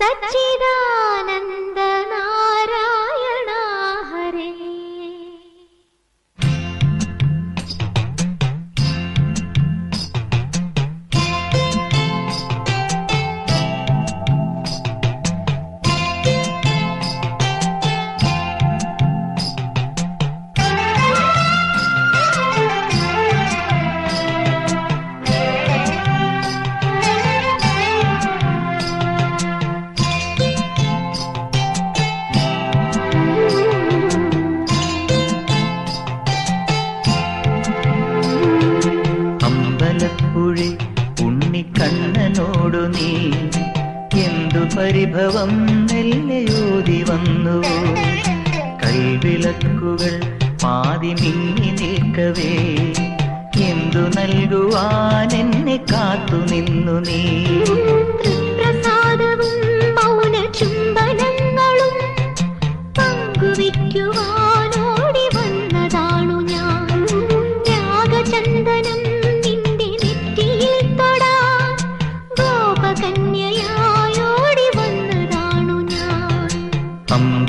സച്ചിദാനന്ദ പരിഭവം നെല്ലയോതി വന്നു. കൈവിളക്കുകൾ പാതി മിന്നി നിൽക്കവേ. എന്തു നൽകുവാൻ എന്നെ കാത്തു നിന്നു നീ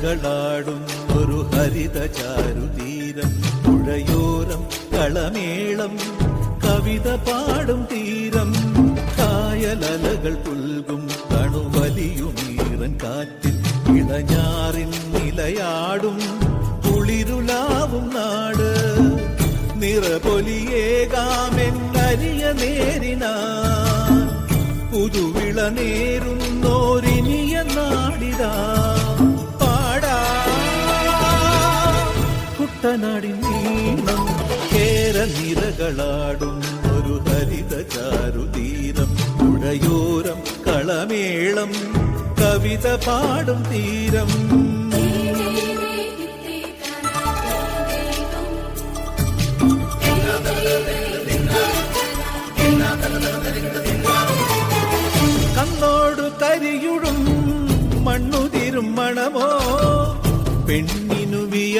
ചേരനിരകളാടും ഒരു ഹരിത ചാരുതീരം പുഴയോരം കളമേളം കവിത പാടും തീരം. കായലലകൾ പുൽകും കണുവലിയുമീറൻ കാറ്റിൽ ഇളഞ്ഞാറിൻ നിലയാടും. കുളിരുലാവും നാട് നിറപൊലിയേകാമെന്നരിയ നേരിനാ പുതുവിള നേരുന്നോരിനിയ കുട്ടനാടിൻ നീണം കേര നിരകളാടും ഒരു ഹരിത ചാരുതീരം. പുഴയോരം കളമേളം കവിത പാടും തീരം.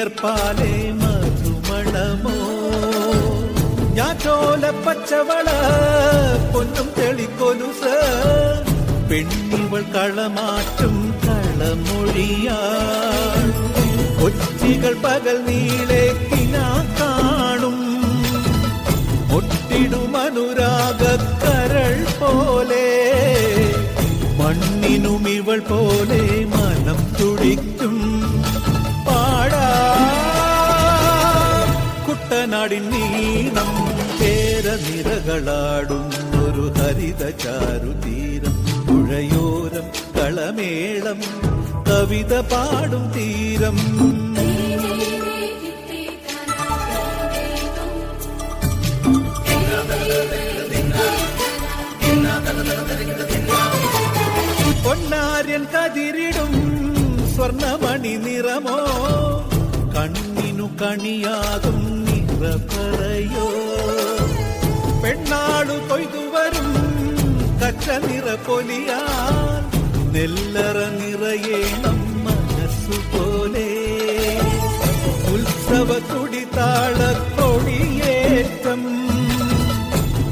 പെണ്ണിനു വിയർപ്പാലെ മധുമണമോ ഞാറ്റോല പച്ചവള പൊന്നും തെളിക്കൊലുസ് പെണ്ണിവൾ കളമാറ്റും കളമൊഴിയാ കൊച്ചികൾ പകൽ നീളെ കിനാ കാണും ഒട്ടിടും അനുരാഗക്കരൾ പോലെ മണ്ണിനും ഇവൾ പോലെ മനം തുടിക്കും നീണം പേര നിറകളാടും ഒരു ഹരിത ചാരുതീരം. പുഴയോരം കളമേളം കവിത പാടും തീരം. പൊന്നാര്യൻ കതിരിടും സ്വർണമണി നിറമോ? കണ്ണിനു കണിയാകും നിറ പറയോ പെണ്ണാളു കൊയ്തു വരും കച്ച നിറ പൊലിയാൽ നെല്ലറ നിറയേണം മനസ്സുപോലെ ഉത്സവ തുടിതാള കൊടിയേറ്റം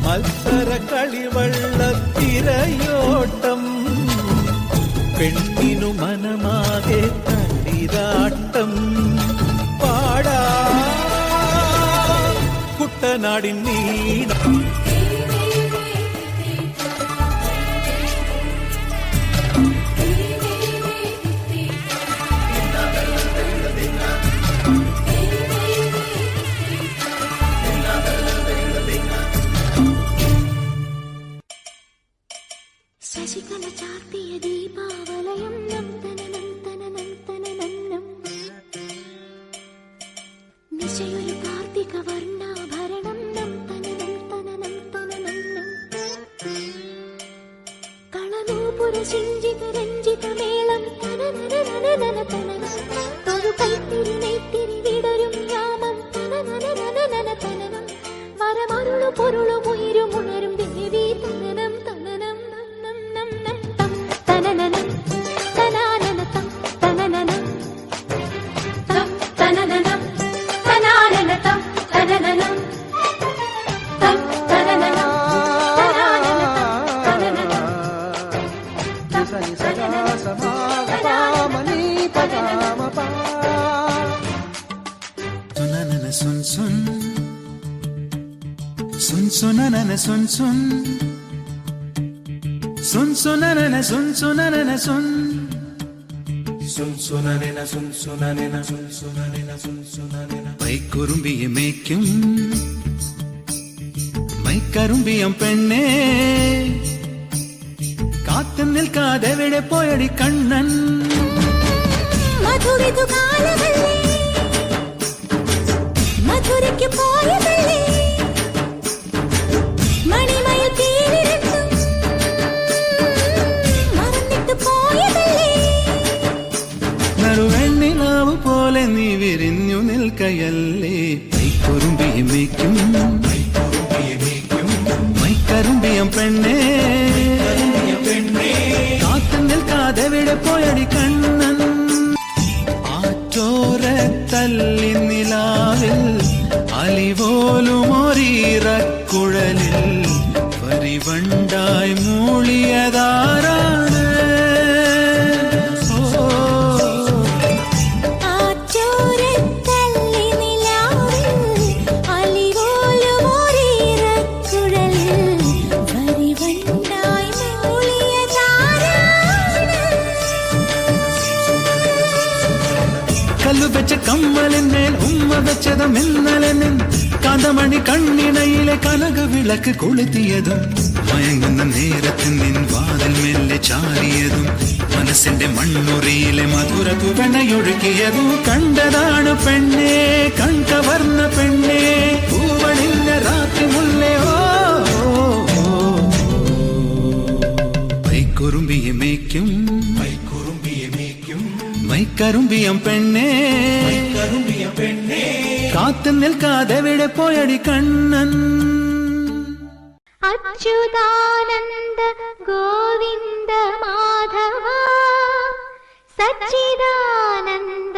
മത്സര കളിവള്ള തിരയോട്ടം പെണ്ണിനു മനമാകെ കുട്ടനാടിൻ നീണം ശശികല ചാർത്തിയ ദീപാവലയം നന്ദന നന്ദന നന്നം ആശയൊരു കാർത്തിക വർണാഭരണം பொருளும் உயிரும் உணரும் சொன் சொன். சொன் சொன்ன சொன் சொன். சொன் சொன்ன சொன் சொன்ன சொன். மைக்குரும்பிய மேய்க்கும். மைக்கரும்பியம் பெண்ணே. காத்து நிற்காத விட போயடி கண்ணன். மதுரிது காலவல்லே പോയതല്ലേ? മറന്നിട്ട് പോയതല്ലേ? പോലെ നീ വിരിഞ്ഞു നിൽക്കയല്ലേ? മൈക്കുറുമ്പിയെ മേയ്ക്കും കാന്തമണി കണ്ണിണയിലെ കനക വിളക്ക് കൊളുത്തിയതും മയങ്ങുന്ന നേരത്തിൽ നിൻ വാതിൽ മെല്ലെ ചാരിയതും മനസ്സിന്റെ മണ്ണുറിയിലെ മധുര തുവണയൊഴുക്കിയതും കണ്ടതാണ് പെണ്ണേ കൺകവർന്ന പെണ്ണേ. പൂവണിന്റെ രാത്രി മുല്ലേ ഓ മേയ്ക്കും. മൈക്കുറുമ്പിയെ മേയ്ക്കും. മൈക്കറുമ്പിയം പെണ്ണേ. കാത്തു നിൽക്കാതെ വിടെ പോയടി കണ്ണൻ? അച്യുതാനന്ദ ഗോവിന്ദ മാധവ സച്ചിദാനന്ദ